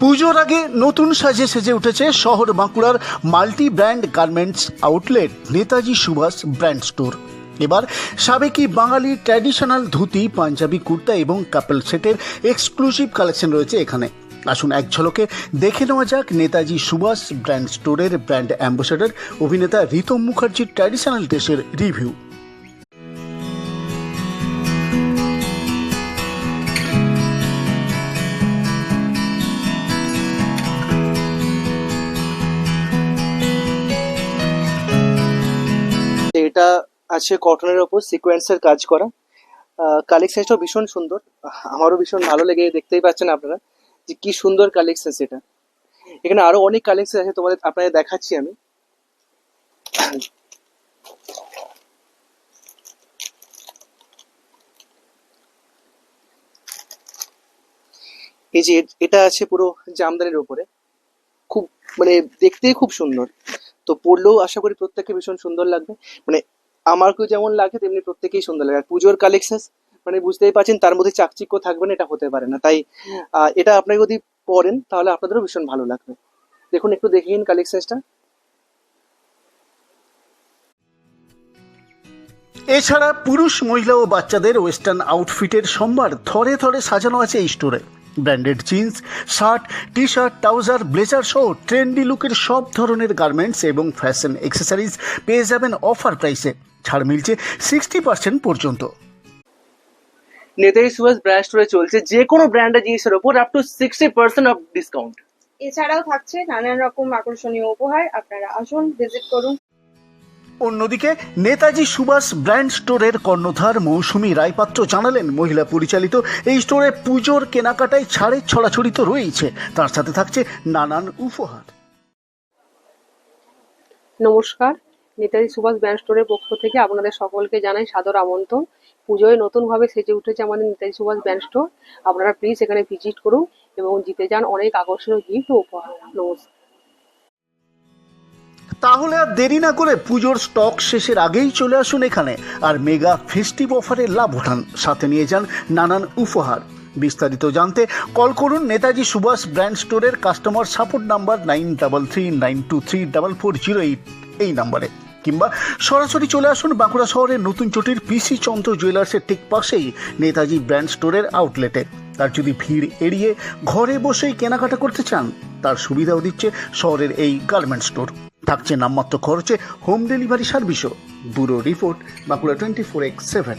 পুজোর আগে নতুন সাজে সেজে উঠেছে শহর বাঁকুড়ার multi brand garments outlet, Netaji Subhas brand store. এবার সাবেকি বাঙালি ট্র্যাডিশনাল ধুতি, পাঞ্জাবি কুর্তা এবং কাপল সেটের এক্সক্লুসিভ কালেকশন রয়েছে এখানে। আসুন এক ঝলকে দেখে নেওয়া যাক নেতাজি সুভাষ ব্র্যান্ড স্টোরের ব্র্যান্ড অ্যাম্বাসেডর অভিনেতা রিতম মুখার্জির ট্র্যাডিশনাল ড্রেসের রিভিউ। এটা আছে কটনের ওপর সিকোয়েন্সের কাজ করা। কালেকশনটাও ভীষণ সুন্দর। আমারও ভীষণ ভালো লেগে, দেখতেই পাচ্ছেন আপনারা যে কি সুন্দর কালেকশন সেটা এখানে আরও অনেক কালেকশন আছে, তোমাদের, আপনাদের দেখাচ্ছি আমি। এই যে, এটা আছে পুরো জামদানির উপরে। খুব মানে দেখতেই খুব সুন্দর। তো পড়লেও আশা করি প্রত্যেককে ভীষণ সুন্দর লাগবে। মানে আমারকেও যেমন লাগে, তেমনি প্রত্যেকেই সুন্দর লাগে। আর পুজোর কালেকশন মানে বুঝতেই পারছেন, তার মধ্যে চাকচিক্য থাকবে না, এটা হতে পারে না। তাই এটা আপনাকে যদি পড়েন, তাহলে আপনাদেরও ভীষণ ভালো লাগবে। দেখুন, একটু দেখে নিন কালেকশনটা এছাড়া পুরুষ, মহিলা ও বাচ্চাদের ওয়েস্টার্ন আউটফিটের সম্ভার থরে থরে সাজানো আছে এই স্টোরে branded jeans shirt T shirt trouser blazer সহ ট্রেন্ডি লুকের সব ধরনের গার্মেন্টস এবং ফ্যাশন অ্যাক্সেসরিজ পেয়ে যাবেন অফার প্রাইসে ছাড় মিলছে সিক্সটি পার্সেন্ট পর্যন্ত। নেতাজি সুভাষ ব্র্যান্ড স্টোরে চলছে যে কোনো ব্র্যান্ডের জিনিসের ওপর up to sixty percent off discount এছাড়াও থাকছে নানান রকম আকর্ষণীয় উপহার। আপনারা আসুন ভিজিট করুন। অন্যদিকে, নেতাজি সুভাষ ব্র্যান্ড স্টোরের কর্ণধার মৌসুমী রায়পাত্র জানালেন, মহিলা পরিচালিত এই স্টোরে পুজোর কেনাকাটায় ছাড়ের ছড়াছড়ি তো রয়েছে তার সাথে থাকছে নানান উপহার। নমস্কার। নেতাজি সুভাষ ব্যান্ড স্টোরের পক্ষ থেকে আপনাদের সকলকে জানাই সাদর আমন্ত্রণ। পুজোয় নতুনভাবে সেজে উঠেছে আমাদের নেতাজি সুভাষ ব্যান্ড স্টোর। আপনারা প্লিজ এখানে ভিজিট করুন এবং জিতে যান অনেক আকর্ষণীয় গিফট ও উপহার। নমস্কার। তাহলে আর দেরি না করে পুজোর স্টক শেষের আগেই চলে আসুন এখানে আর মেগা ফেস্টিভ অফারে লাভ ওঠান সাথে নিয়ে যান নানান উপহার। বিস্তারিত জানতে কল করুন নেতাজি সুভাষ ব্র্যান্ড স্টোরের customer support number nine double three nine two three double four zero eight এই নাম্বারে কিংবা সরাসরি চলে আসুন বাঁকুড়া শহরের নতুন চটির পিসি চন্দ্র জুয়েলার্সের ঠিক পাশেই নেতাজি ব্র্যান্ড স্টোরের আউটলেটে তার যদি ভিড় এড়িয়ে ঘরে বসেই কেনাকাটা করতে চান, তার সুবিধাও দিচ্ছে শহরের এই গার্মেন্ট স্টোর থাকছে নামমাত্র খরচে home delivery সার্ভিসও। Bureau report Bankura twenty four X seven.